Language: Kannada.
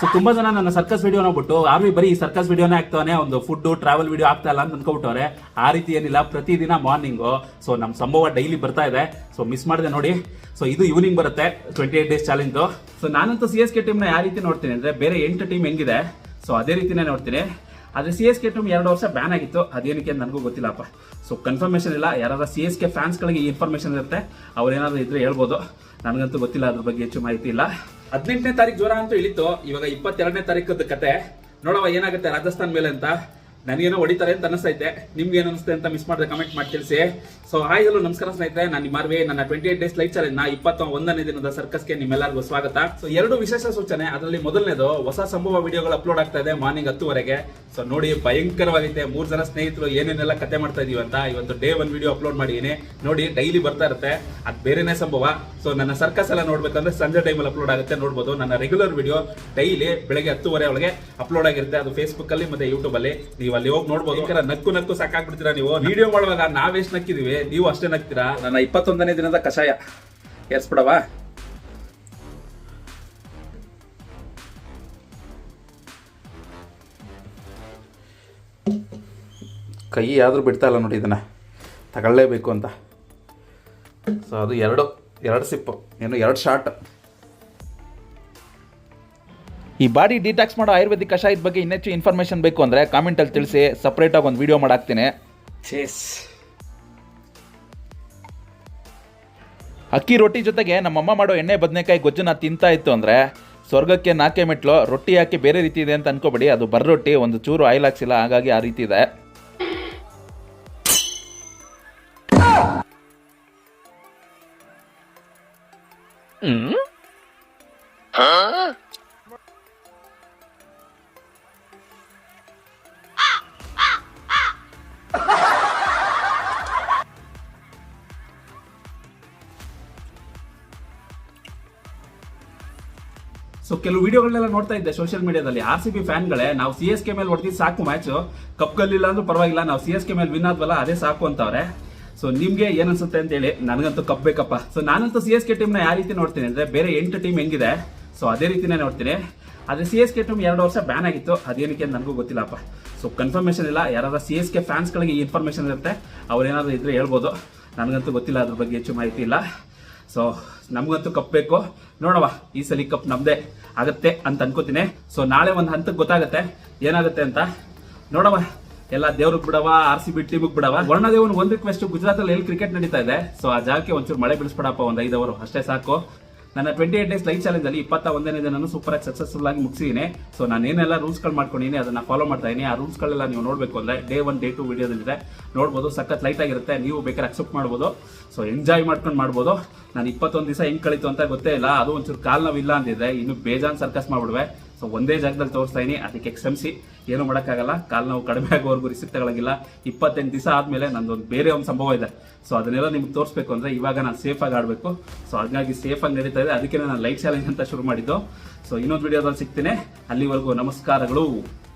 ಸೊ ತುಂಬಾ ಜನ ನನ್ನ ಸರ್ಕಸ್ ವಿಡಿಯೋ ನೋಡ್ಬಿಟ್ಟು ಆರ್ಮಿ ಬರೀ ಸರ್ಕಸ್ ವಿಡಿಯೋನೇ ಆಗ್ತಾನೆ ಒಂದು ಫುಡ್ ಟ್ರಾವೆಲ್ ವಿಡಿಯೋ ಆಗ್ತಾ ಇಲ್ಲ ಅಂತ ಅನ್ಕೊಬಿಟ್ಟವ್ರೆ ಆ ರೀತಿ ಏನಿಲ್ಲ, ಪ್ರತಿದಿನ ಮಾರ್ನಿಂಗು ಸೊ ನಮ್ಮ ಸಂಭವ ಡೈಲಿ ಬರ್ತಾ ಇದೆ. ಸೊ ಮಿಸ್ ಮಾಡಿದೆ ನೋಡಿ. ಸೊ ಇದು ಈವ್ನಿಂಗ್ ಬರುತ್ತೆ twenty eight days challenge so ನಾನಂತೂ ಸಿ ಎಸ್ ಕೆ ಟೀಮ್ನ ಯಾವ ರೀತಿ ನೋಡ್ತೀನಿ ಅಂದ್ರೆ, ಬೇರೆ ಎಂಟು ಟೀಮ್ ಹೆಂಗಿದೆ ಸೊ ಅದೇ ರೀತಿನೇ ನೋಡ್ತೀನಿ. ಆದರೆ ಸಿ ಎಸ್ ಕೆ ಟೀಮ್ ಎರಡು ವರ್ಷ ಬ್ಯಾನ್ ಆಗಿತ್ತು, ಅದೇನಕ್ಕೆ ನನಗೂ ಗೊತ್ತಿಲ್ಲಪ್ಪ. ಸೊ ಕನ್ಫರ್ಮೇಷನ್ ಇಲ್ಲ, ಯಾರಾದ್ರೂ ಸಿ ಎಸ್ ಕೆ ಫ್ಯಾನ್ಸ್ಗಳಿಗೆ ಈ ಇನ್ಫಾರ್ಮೇಷನ್ ಇರುತ್ತೆ ಅವ್ರು ಏನಾದ್ರು ಇದ್ರೆ ಹೇಳ್ಬೋದು. ನನಗಂತೂ ಗೊತ್ತಿಲ್ಲ, ಅದ್ರ ಬಗ್ಗೆ ಹೆಚ್ಚು ಮಾಹಿತಿ ಇಲ್ಲ. ಹದಿನೆಂಟನೇ ತಾರೀಕು ಜ್ವರ ಅಂತೂ ಇಳಿತು. ಇವಾಗ ಇಪ್ಪತ್ತೆರಡನೇ ತಾರೀಕದ ಕತೆ. ನೋಡವ ಏನಾಗುತ್ತೆ ರಾಜಸ್ಥಾನ್ ಮೇಲೆ ಅಂತ? ನನಗೇನೋ ಹೊಡಿತಾರೆ ಅಂತ ಅನಿಸ್ತೈತೆ ನಿಮ್ಗೆ ಏನು ಅನಿಸುತ್ತೆ ಅಂತ ಮಿಸ್ ಮಾಡಿದೆ ಕಮೆಂಟ್ ಮಾಡಿ ತಿಳಿಸಿ ಸೊ ಹಾಯ್ ಹಲೋ ನಮಸ್ಕಾರ ಸ್ನೇಹಿತರೆ. ನಾನು ನಿಮ್ಮ ಮಾರ್ವೆ ನನ್ನ ಟ್ವೆಂಟಿ ಏಟ್ ಡೇಸ್ ಲೈಫ್ ಚಾಲೆಂಜ್ನ ಇಪ್ಪತ್ತ ಒಂದನೇ ದಿನದ ಸರ್ಕಸ್ಗೆ ನಿಮ್ಮೆಲ್ಲರಿಗೂ ಸ್ವಾಗತ. ಸೊ ಎರಡು ವಿಶೇಷ ಸೂಚನೆ. ಅದರಲ್ಲಿ ಮೊದಲನೇದು, ಹೊಸ ಸಂಭವ ವಿಡಿಯೋಗಳು ಅಪ್ಲೋಡ್ ಆಗ್ತಾ ಇದೆ ಮಾರ್ನಿಂಗ್ ಹತ್ತುವರೆಗೆ. ಸೊ ನೋಡಿ, ಭಯಂಕರವಾಗಿದೆ. ಮೂರು ಜನ ಸ್ನೇಹಿತರು ಏನೇನೆಲ್ಲ ಕತೆ ಮಾಡ್ತಾ ಇದೀವಿ ಅಂತ ಇವತ್ತು ಡೇ ಒನ್ ವಿಡಿಯೋ ಅಪ್ಲೋಡ್ ಮಾಡಿದೀನಿ ನೋಡಿ ಡೈಲಿ ಬರ್ತಾ ಇರುತ್ತೆ. ಅದು ಬೇರೆನೇ ಸಂಭವ. ಸೊ ನನ್ನ ಸರ್ಕಸ್ ಎಲ್ಲ ನೋಡ್ಬೇಕಂದ್ರೆ ಸಂಜೆ ಟೈಮಲ್ಲಿ ಅಪ್ಲೋಡ್ ಆಗುತ್ತೆ. ನೋಡ್ಬೋದು. ನನ್ನ ರೆಗ್ಯುಲರ್ ವಿಡಿಯೋ ಡೈಲಿ ಬೆಳಗ್ಗೆ ಹತ್ತುವರೆ ಒಳಗೆ ಅಪ್ಲೋಡ್ ಆಗಿರುತ್ತೆ. ಅದು ಫೇಸ್ಬುಕ್ ಅಲ್ಲಿ ಮತ್ತೆ ಯೂಟ್ಯೂಬ್ ಅಲ್ಲಿ. ನೀವು ಅಲ್ಲಿ ಹೋಗಿ ನೋಡ್ಬೋದು. ನಕ್ಕು ನಕ್ಕು ಸಾಕಾಗ್ಬಿಡ್ತೀರಾ ನೀವು? ವಿಡಿಯೋ ಮಾಡುವಾಗ ನಾವೆಷ್ಟು ನಕ್ಕಿದೀವಿ? ನೀವು ಅಷ್ಟೇ ನಕ್ತೀರಾ? ನನ್ನ ಇಪ್ಪತ್ತೊಂದನೇ ದಿನದ ಕಷಾಯ. ಏರ್ಸ್ಬಿಡವಾ? ಕೈ ಆದರೂ ಬಿಡ್ತಾ ಇಲ್ಲ ನೋಡಿ ಇದನ್ನು. ತಗೊಳ್ಳೇಬೇಕು ಅಂತ. ಸೊ ಅದು ಎರಡು ಎರಡು ಸಿಪ್ಪು. ಏನು ಎರಡು ಶಾರ್ಟ್ ಈ ಬಾಡಿ ಡಿಟಾಕ್ಸ್ ಮಾಡೋ ಆಯುರ್ವೇದಿಕ್ ಕಷಾಯದ ಬಗ್ಗೆ ಇನ್ನೆಚ್ಚು ಇನ್ಫಾರ್ಮೇಷನ್ ಬೇಕು ಅಂದರೆ ಕಾಮೆಂಟಲ್ಲಿ ತಿಳಿಸಿ ಸಪ್ರೇಟಾಗಿ ಒಂದು ವಿಡಿಯೋ ಮಾಡಾಕ್ತೀನಿ. ಅಕ್ಕಿ ರೊಟ್ಟಿ ಜೊತೆಗೆ ನಮ್ಮಮ್ಮ ಮಾಡೋ ಎಣ್ಣೆ ಬದನೆಕಾಯಿ ಗೊಜ್ಜನ್ನ ತಿಂತಾ ಇತ್ತು ಅಂದರೆ ಸ್ವರ್ಗಕ್ಕೆ ನಾಕೆ ಮೆಟ್ಲು ರೊಟ್ಟಿ ಹಾಕಿ ಬೇರೆ ರೀತಿ ಇದೆ ಅಂತ ಅನ್ಕೋಬೇಡಿ ಅದು ಬರ್ ರೊಟ್ಟಿ ಒಂದು ಚೂರು ಆಯಿಲ್ ಹಾಕ್ಸಿಲ್ಲ ಹಾಗಾಗಿ ಆ ರೀತಿ ಇದೆ. ಸೊ ಕೆಲವು ವಿಡಿಯೋಗಳನ್ನೆಲ್ಲ ನೋಡ್ತಾ ಇದ್ದೆ ಸೋಷಿಯಲ್ ಮೀಡಿಯಾದಲ್ಲಿ ಆರ್ ಸಿ ಬಿ ಫ್ಯಾನ್ಗಳೇ, ನಾವು ಸಿ ಎಸ್ ಕೆ ಮೇಲೆ ಹೊಡೆದಿದ್ದು ಸಾಕು ಮ್ಯಾಚ್ ಕಪ್ ಗೆಲ್ಲಿಲ್ಲ ಅಂದ್ರೂ ಪರವಾಗಿಲ್ಲ, ನಾವು ಸಿ ಎಸ್ ಕೆ ಮೇಲೆ ವಿನ್ ಆದ್ವಲ್ಲ, ಅದೇ ಸಾಕು ಅಂತವ್ರೆ. ಸೊ ನಿಮಗೆ ಏನನ್ಸುತ್ತೆ ಅನ್ಸುತ್ತೆ ಅಂತ ಹೇಳಿ ನನಗಂತೂ ಕಪ್ ಬೇಕಪ್ಪ. ಸೊ ನಾನಂತೂ ಸಿ ಎಸ್ ಕೆ ಟೀಮ್ನ ಯಾವ ರೀತಿ ನೋಡ್ತೀನಿ ಅಂದರೆ, ಬೇರೆ ಎಂಟು ಟೀಮ್ ಹೆಂಗಿದೆ ಸೊ ಅದೇ ರೀತಿನೇ ನೋಡ್ತೀನಿ. ಆದರೆ ಸಿ ಎಸ್ ಕೆ ಟೀಮ್ ಎರಡು ವರ್ಷ ಬ್ಯಾನ್ ಆಗಿತ್ತು, ಅದೇನಕ್ಕೆ ನನಗೂ ಗೊತ್ತಿಲ್ಲಪ್ಪ. ಸೊ ಕನ್ಫರ್ಮೇಷನ್ ಇಲ್ಲ, ಯಾರಾದ್ರೂ ಸಿ ಎಸ್ ಕೆ ಫ್ಯಾನ್ಸ್ಗಳಿಗೆ ಈ ಇನ್ಫಾರ್ಮೇಷನ್ ಇರುತ್ತೆ ಅವ್ರು ಏನಾದರೂ ಇದ್ರೆ ಹೇಳ್ಬೋದು. ನನಗಂತೂ ಗೊತ್ತಿಲ್ಲ ಅದ್ರ ಬಗ್ಗೆ ಹೆಚ್ಚು ಮಾಹಿತಿ ಇಲ್ಲ. ಸೊ ನಮಗಂತೂ ಕಪ್ ಬೇಕು. ನೋಡವ ಈ ಸಲ ಕಪ್ ನಮ್ದೇ ಆಗತ್ತೆ ಅಂತ ಅನ್ಕೋತೀನಿ. ಸೊ ನಾಳೆ ಒಂದು ಹಂತಕ್ಕೆ ಗೊತ್ತಾಗತ್ತೆ. ಏನಾಗುತ್ತೆ ಅಂತ. ನೋಡವ ಎಲ್ಲ ದೇವ್ರಿಗೆ ಬಿಡವ ಆರ್ ಸಿ ಬಿ ಟೀಮಿಗೆ ಬಿಡವ ವರ್ಣದೇವನ್ ಒಂದು ರಿಕ್ವೆಸ್ಟ್ ಗುಜರಾತ್ ಅಲ್ಲಿ ಎಲ್ಲಿ ಕ್ರಿಕೆಟ್ ನಡೀತಾ ಇದೆ. ಸೊ ಆ ಜಾಗಕ್ಕೆ ಒಂಚೂರು ಮಳೆ ಬೀಳಿಸ್ಬಿಡಪ್ಪ, ಒಂದು ಐದು ಅವರು ಅಷ್ಟೇ ಸಾಕು. ನನ್ನ twenty eight days life challenge ಅಲ್ಲಿ ಇಪ್ಪತ್ತ ಒಂದನೇ ದಿನ ಸೂಪರ್ ಆಗಿ ಸಕ್ಸಸ್ಫುಲ್ ಆಗಿ ಮುಗಿಸಿದ್ದೀನಿ ಸೊ ನಾನು ಏನೆಲ್ಲ ರೂಲ್ಸ್ಗಳು ಮಾಡ್ಕೊಂಡಿನಿ ಅದನ್ನ ಫಾಲೋ ಮಾಡ್ತಾ ಇದೀನಿ. ಆ ರೂಲ್ಸ್ಗಳೆಲ್ಲ ನೀವು ನೋಡಬೇಕು ಅಂದ್ರೆ ಡೇ ಒನ್ ಡೇ ಟು ವಿಡಿಯೋದಲ್ಲಿದೆ ನೋಡ್ಬೋದು, ಸಖತ್ ಲೈಟ್ ಆಗಿರುತ್ತೆ. ನೀವು ಬೇಕಾದ್ರೆ ಅಕ್ಸೆಪ್ಟ್ ಮಾಡ್ಬೋದು. ಸೊ ಎಂಜಾಯ್ ಮಾಡ್ಕೊಂಡು ಮಾಡ್ಬೋದು. ನಾನು ಇಪ್ಪತ್ತೊಂದು ದಿವಸ ಹೆಂಗೆ ಕಳೀತು ಅಂತ ಗೊತ್ತೇ ಇಲ್ಲ. ಅದು ಒಂಚೂರು ಕಾಲ್ ನೋವಿಲ್ಲ ಅಂದಿದ್ರೆ ಇನ್ನು ಬೇಜಾನ್ ಸರ್ಕಸ್ ಮಾಡ್ಬಿಡುವೆ. ಸೊ ಒಂದೇ ಜಾಗದಲ್ಲಿ ತೋರಿಸ್ತಾ ಇದೀನಿ. ಅದಕ್ಕೆ ಕ್ಷಮಿಸಿ. ಏನು ಮಾಡೋಕ್ಕಾಗಲ್ಲ. ಕಾಲು ನೋವು ಕಡಿಮೆ ಆಗೋವರೆಗೂ ರಿಸಿಪ್ಟ್ ತಗೊಳಗಿಲ್ಲ. ಇಪ್ಪತ್ತೆಂಟು ದಿವಸ ಆದಮೇಲೆ ನಂದೊಂದು ಬೇರೆ ಒಂದು ಸಂಭವ ಇದೆ. ಸೊ ಅದನ್ನೆಲ್ಲ ನಿಮ್ಗೆ ತೋರಿಸ್ಬೇಕು ಅಂದರೆ ಇವಾಗ ನಾನು ಸೇಫಾಗಿ ಆಡಬೇಕು. ಸೊ ಹಾಗಾಗಿ ಸೇಫಾಗಿ ನಡೀತಾ ಇದೆ. ಅದಕ್ಕೆ ನಾನು ಲೈಟ್ ಚಾಲೆಂಜ್ ಅಂತ ಶುರು ಮಾಡಿದ್ದು. ಸೊ ಇನ್ನೊಂದು ವಿಡಿಯೋದಲ್ಲಿ ಸಿಗ್ತೀನಿ. ಅಲ್ಲಿವರೆಗೂ ನಮಸ್ಕಾರಗಳು.